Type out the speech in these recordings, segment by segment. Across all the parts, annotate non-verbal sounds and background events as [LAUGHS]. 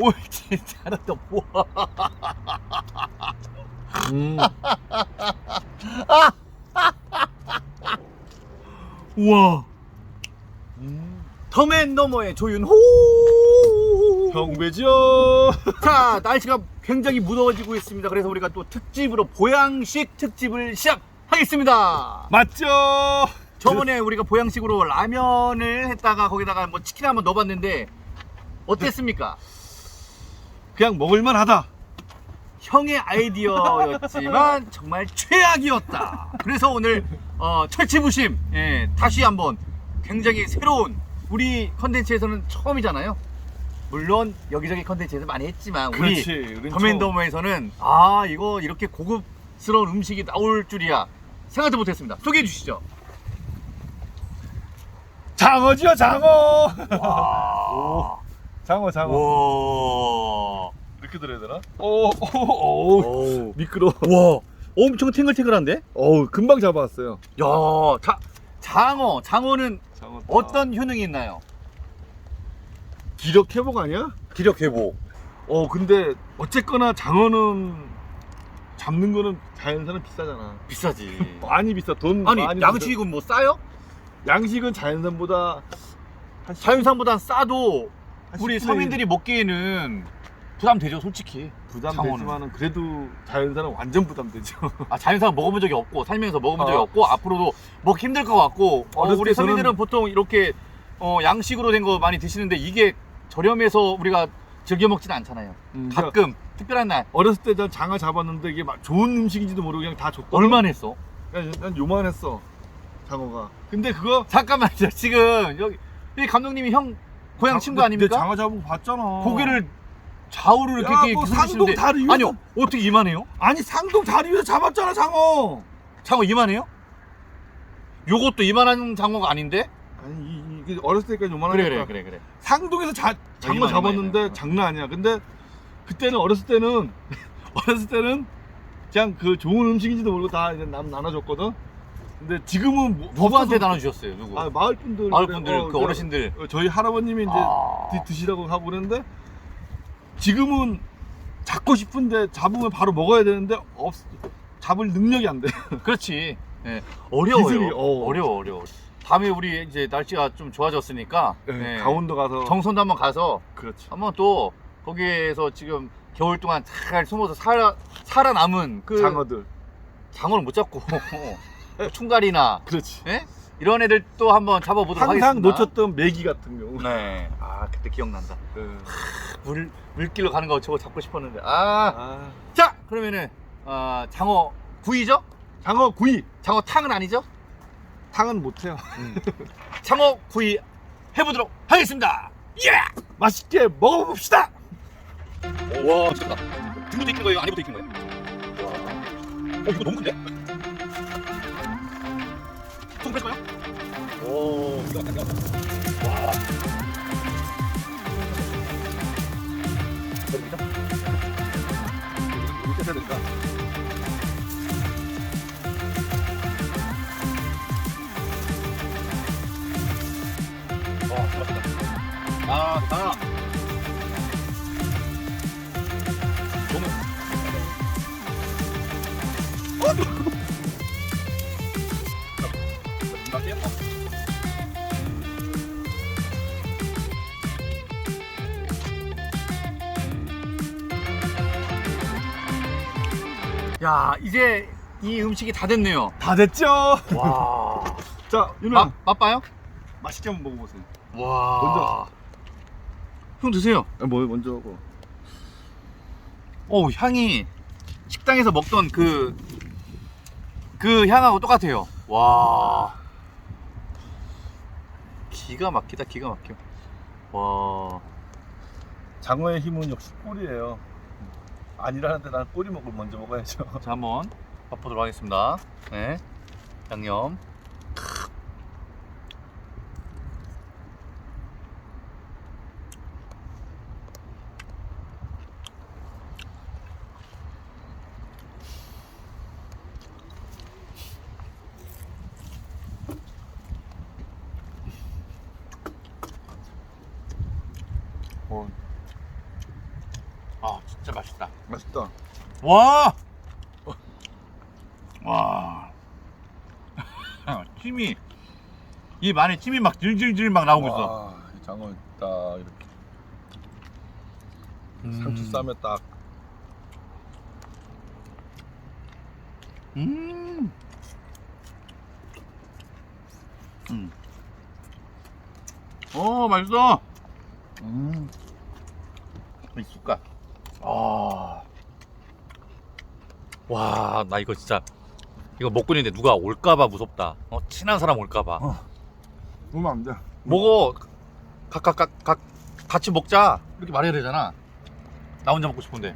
오 진짜 잘한다. 우와. 음. 우와. 음. 더맨너머의 조윤호. 경배죠. [LAUGHS] 자 날씨가 굉장히 무더워지고 있습니다. 그래서 우리가 또 특집으로 보양식 특집을 시작하겠습니다. 맞죠? 저번에 우리가 보양식으로 라면을 했다가 거기다가 뭐 치킨 한번 넣어봤는데 어땠습니까? 그냥 먹을만하다. 형의 아이디어였지만 [LAUGHS] 정말 최악이었다. 그래서 오늘 어, 철치부심 예, 다시 한번 굉장히 새로운 우리 컨텐츠에서는 처음이잖아요. 물론 여기저기 컨텐츠에서 많이 했지만 그렇지. 우리 우린 더맨더머에서는 아 이거 이렇게 고급스러운 음식이 나올 줄이야 생각도 못했습니다. 소개해 주시죠. 장어지요, 장어. 와, [LAUGHS] 오. 장어, 장어. 와, 이렇게 들어야 되나? 오, 오, 오. 오, 미끄러. 와, 엄청 탱글탱글한데? 어우, 금방 잡아왔어요. 야, 자, 장어, 장어는 장어. 어떤 효능이 있나요? 기력 회복 아니야? 기력 회복. 어, 근데 어쨌거나 장어는 잡는 거는 자연산은 비싸잖아. 비싸지. [LAUGHS] 많이 비싸. 돈 아니, 많이 양식은 뭐 싸요? 양식은 자연산보다 자연산보다 싸도 한 우리 10분의 서민들이 먹기에는 부담되죠, 솔직히. 부담되지만은 그래도 자연산은 완전 부담되죠. 아, 자연산 먹어본 적이 없고, 살면서 먹어본 적이 어. 없고, 앞으로도 먹기 힘들 것 같고, 어, 어렸을 우리 때 서민들은 저는- 보통 이렇게 어, 양식으로 된 거 많이 드시는데 이게 저렴해서 우리가 즐겨 먹지는 않잖아요. 음, 그러니까 가끔, 특별한 날. 어렸을 때 난 장어 잡았는데 이게 막 좋은 음식인지도 모르고 그냥 다 줬거든. 얼마나 했어? 난, 난 요만했어 장어가. 근데 그거 잠깐만요. 지금 여기 이 감독님이 형 고향 장- 친구 내- 아닙니까? 내 장어 잡은 거 봤잖아. 고개를 좌우로 이렇게 야, 이렇게 뭐 상동 다리 위에서- 아니요 어떻게 이만해요? 아니 상동 다리 위에서 잡았잖아 장어. 장어 이만해요? 요것도 이만한 장어가 아닌데? 아니 이, 이, 이 어렸을 때까지 요만하니까. 그래 그래 상동에서 자, 장어 이만, 잡았는데 이만, 이만. 장난 아니야. 근데 그때는 어렸을 때는 [LAUGHS] 어렸을 때는 그냥 그 좋은 음식인지도 모르고 다 이제 남 나눠줬거든. 근데 지금은 뭐- 누구한테 없어서- 나눠주셨어요 누구? 아 마을 분들 마을 분들 어, 그. 어르신들 어, 저희 할아버님이 이제 아. 드, 드시라고 하고 그랬는데 지금은 잡고 싶은데 잡으면 바로 먹어야 되는데 없 잡을 능력이 안 돼. [LAUGHS] 그렇지 예. 어려워요 기술이, 어. 어 려워 어려워 다음에 우리 이제 날씨가 좀 좋아졌으니까 네, 예. 강원도 가서 정선도 한번 가서 그렇지. 한번 또 거기에서 지금 겨울 동안 잘 숨어서 살아 살아남은 그 장어들. 장어를 못 잡고 [LAUGHS] 충갈이나 그렇지. 예? 이런 애들 또 한번 잡아보도록 항상 하겠습니다. 놓쳤던 메기 같은 경우. 네. 아 그때 기억난다. 네. 물 물길로 가는 거 저거 잡고 싶었는데. 아. 아, 자 그러면은 어, 장어 구이죠? 장어 구이. 장어 탕은 아니죠? 탕은 못해요. [LAUGHS] 장어 구이 해보도록 하겠습니다. 예! 맛있게 먹어봅시다. 와 미쳤다. 등부터 익힌 거예요? 안에부터 익힌 거예요? 와. 어 이거 너무 큰데? 통 뺄까요? 오 이거 약간 와. 여기죠? 이렇게 해야 되니까. 와, 맛있다. 아, 아. 너무. 야, 이제 이 음식이 다 됐네요. 다 됐죠? 와. [LAUGHS] 자, 윤아 맛, 맛봐요? 맛있게 한번 먹어보세요. 와. 먼저. 형 드세요. 아, 뭐 먼저 하고. 오 향이 식당에서 먹던 그, 그 향하고 똑같아요. 와. 기가 막히다, 기가 막혀. 와. 장어의 힘은 역시 꼬리예요. 아니라는데 난 꼬리 먹을 먼저 먹어야죠. 자, 한번 맛보도록 하겠습니다. 네. 양념. 어. 아 진짜 맛있다. 맛있다. 와! 와. [LAUGHS] 찜이 입 안에 찜이 막 질질질 막 나오고 있어. 와, 이 장어 딱 이렇게 음. 상추 쌈에 딱. 음. 음. 어, 맛있어. 음. 이 숟갈. 아. 와, 나 이거 진짜 이거 먹고 있는데 누가 올까봐 무섭다. 어, 친한 사람 올까봐. 어. 그러면 안 돼. 먹어. 각각각 각 같이 먹자. 이렇게 말해야 되잖아. 나 혼자 먹고 싶은데.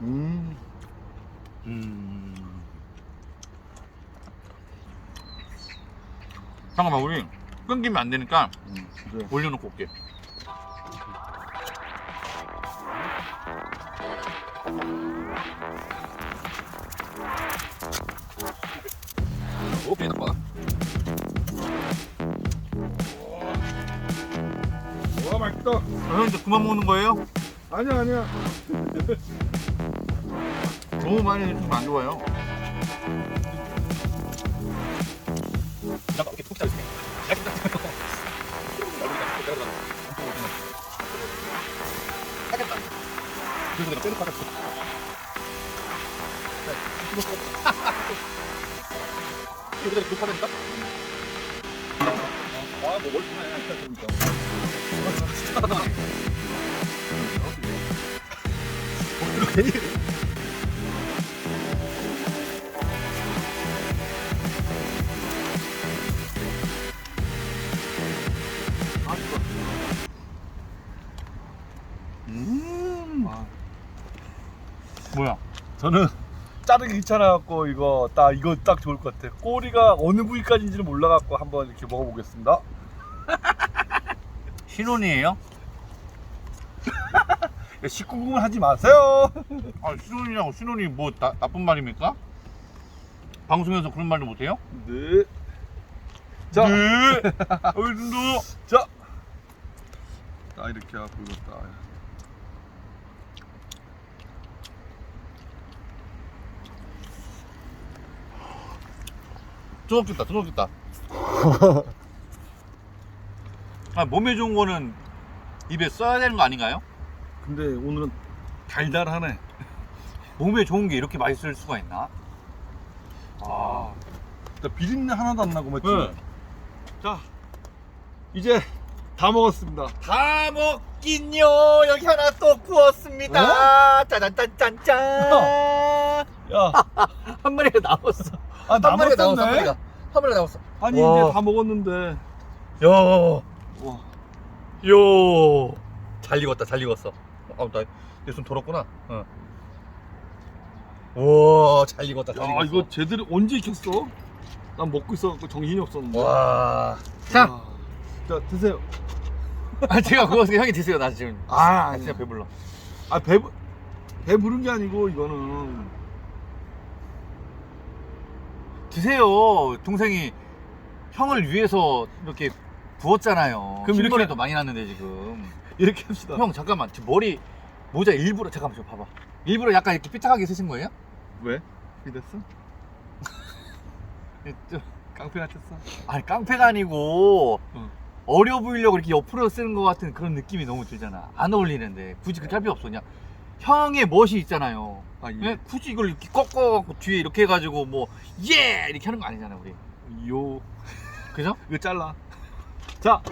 음. 음. 잠깐만 우리 끊기면 안 되니까 음. 그래. 올려놓고 올게. 오, 배나 봐. 와, 맛있다. 형 이제 그만 먹는 거예요? 아니야, 아니야. 너무 많이 드시면 안 좋아요. 잠깐 이렇게 푹 짜주세요. 하겠다. 그리고 내가 빼놓고 하겠어. 이거 저는 자르기 귀찮아갖고 이거 딱 이거 딱 좋을 것 같아. 꼬리가 어느 부위까지인지는 몰라갖고 한번 이렇게 먹어보겠습니다. [LAUGHS] 신혼이에요? [LAUGHS] 19금을 하지 마세요. 아, 신혼이라고 신혼이 뭐 나, 나쁜 말입니까? 방송에서 그런 말도 못해요? 네. 자, 네. [LAUGHS] 어른도 자. 딱 이렇게 하고 이거 딱. 뜨겁겠다, 뜨겁겠다. [LAUGHS] 아, 몸에 좋은 거는 입에 써야 되는 거 아닌가요? 근데 오늘은 달달하네. [LAUGHS] 몸에 좋은 게 이렇게 맛있을 수가 있나? 아, 진짜 비린내 하나도 안 나고 맞지? 네. 자, 이제 다 먹었습니다. 다 먹긴요. 여기 하나 또 구웠습니다. 짜잔짠짠짠. 야, [LAUGHS] 한 마리가 나왔어. 아 한 마리가 나왔어. 한 남았었네. 마리가. 한 마리가 나왔어. 아니 와. 이제 다 먹었는데. 야, 와, 요. 잘 익었다, 잘 익었어. 아, 나내손 더럽구나. 어. 우와, 잘 익었다, 잘 야 익었어. 이거 제대로 언제 익혔어? 난 먹고 있어갖고 정신이 없었는데. 와. 자, 와. 자 드세요. 아, 제가 그거 형이 드세요. 나 지금. 아, 아. 진짜 배불러. 아 배부 배부른 게 아니고 이거는 드세요. 동생이 형을 위해서 이렇게 부었잖아요. 그럼 이렇게- 흰머리도 많이 났는데 지금. 이렇게 합시다. 형 잠깐만, 저 머리 모자 일부러 잠깐만 좀 봐봐. 일부러 약간 이렇게 삐딱하게 쓰신 거예요? 왜? 이렇게 됐어? [LAUGHS] 예, 좀- 깡패 같았어? 아니 깡패가 아니고 응. 어려 보이려고 이렇게 옆으로 쓰는 것 같은 그런 느낌이 너무 들잖아. 안 어울리는데 굳이 그렇게 할 필요 없어 그냥 형의 멋이 있잖아요. 아 예? 굳이 이걸 이렇게 꺾어갖고 뒤에 이렇게 해가지고 뭐 예 이렇게 하는 거 아니잖아 우리. 요 그죠? 이거 잘라. 자,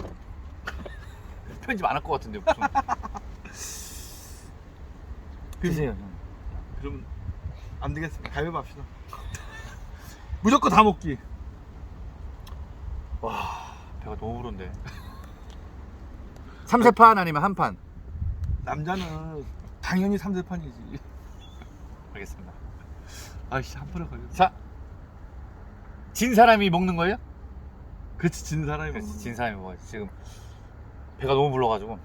편집 안 할 것 같은데 무슨. [LAUGHS] 드세요. 형. 그럼 안 되겠습니다. 가위바위보 합시다. 무조건 다 먹기. 와 배가 너무 부른데. 3세판 아니면 한 판? 남자는 당연히 3세판이지. 알겠습니다. 아이씨 한 판에 걸렸어. 자, 진 사람이 먹는 거예요? 그치 진 사람이 먹는 진 사람이 먹어요. 지금 배가 너무 불러가지고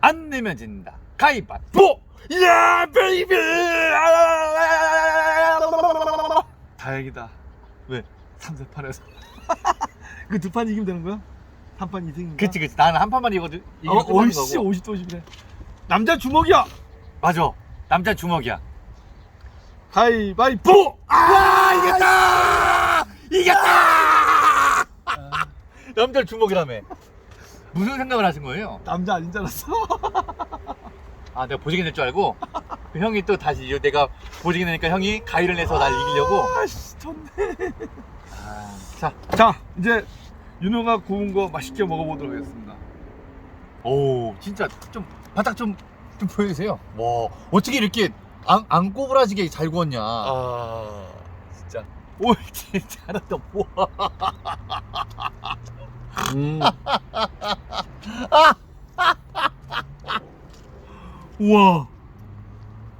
안 내면 진다. 가위바위보! 야 베이비! 다행이다. 왜? 3세판에서. [LAUGHS] 그 두 판 이기면 되는 거야? 한판 이승인가? 그치 그치 나는 한 판만 이거든 이거 어, 끝나는 어이씨, 거고 50도 50이네. 남자 주먹이야! 맞아 남자 주먹이야 가위바위보! 아 이겼다 이겼다 남자 주먹이라며 무슨 생각을 하신 거예요? 남자 아닌 줄 알았어. 아 내가 보직이 낼줄 알고 그 형이 또 다시 이거 내가 보직이 내니까 형이 가위를 내서 날 이기려고 아씨, 좋네. 자 자, 이제 윤호가 구운 거 맛있게 먹어보도록 하겠습니다. 오 진짜 좀 바닥 좀, 좀 보여주세요 와 어떻게 이렇게 안, 안 꼬부라지게 잘 구웠냐 아, 진짜. 오 [LAUGHS] 진짜 잘한다 우와 음. [LAUGHS] 우와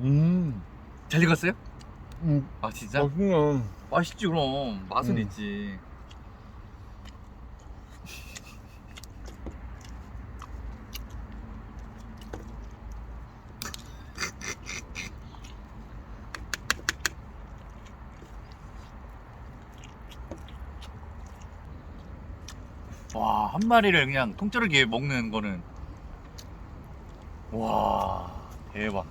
음. 잘 익었어요? 음. 아 진짜? 맛있네. 맛있지 그럼 맛은 음. 있지 와 한 마리를 그냥 통째로 이렇게 먹는 거는 와 대박.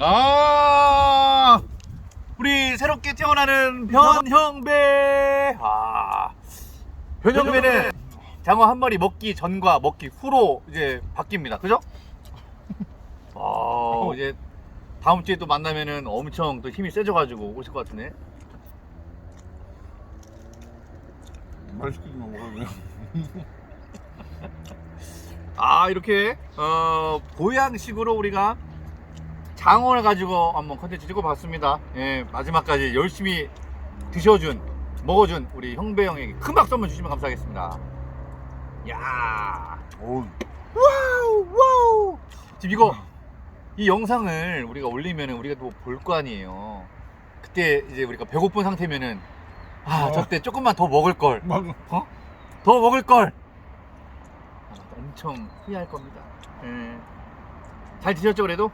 아! 우리 새롭게 태어나는 변형배! 아. 변형배는 장어 한 마리 먹기 전과 먹기 후로 이제 바뀝니다. 그죠? [LAUGHS] 아 이제 다음 주에 또 만나면은 엄청 또 힘이 세져가지고 오실 것 같은데 맛있게 좀 먹어요. 아 이렇게 어 보양식으로 우리가 장어를 가지고 한번 컨텐츠 찍어봤습니다. 예 마지막까지 열심히 드셔준 먹어준 우리 형배 형에게 큰 박수 한번 주시면 감사하겠습니다. 야 어우, 와우 와우 지금 이거 이 영상을 우리가 올리면은 우리가 또 볼 거 아니에요. 그때 이제 우리가 배고픈 상태면은 아 어. 저때 조금만 더 먹을 걸 막, 더 먹을 걸. 아, 엄청 후회할 겁니다. 예. 잘 드셨죠 그래도?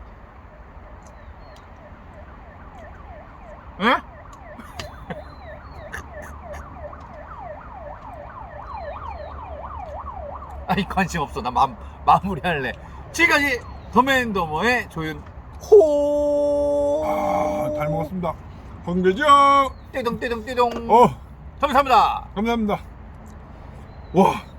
예? [LAUGHS] 아니 관심 없어. 나 마, 마무리할래. 지금까지 더맨더머의 조윤 호. 아, 잘 먹었습니다. 건배죠? 띠동 띠동 띠동. 어, 감사합니다. 감사합니다. 와.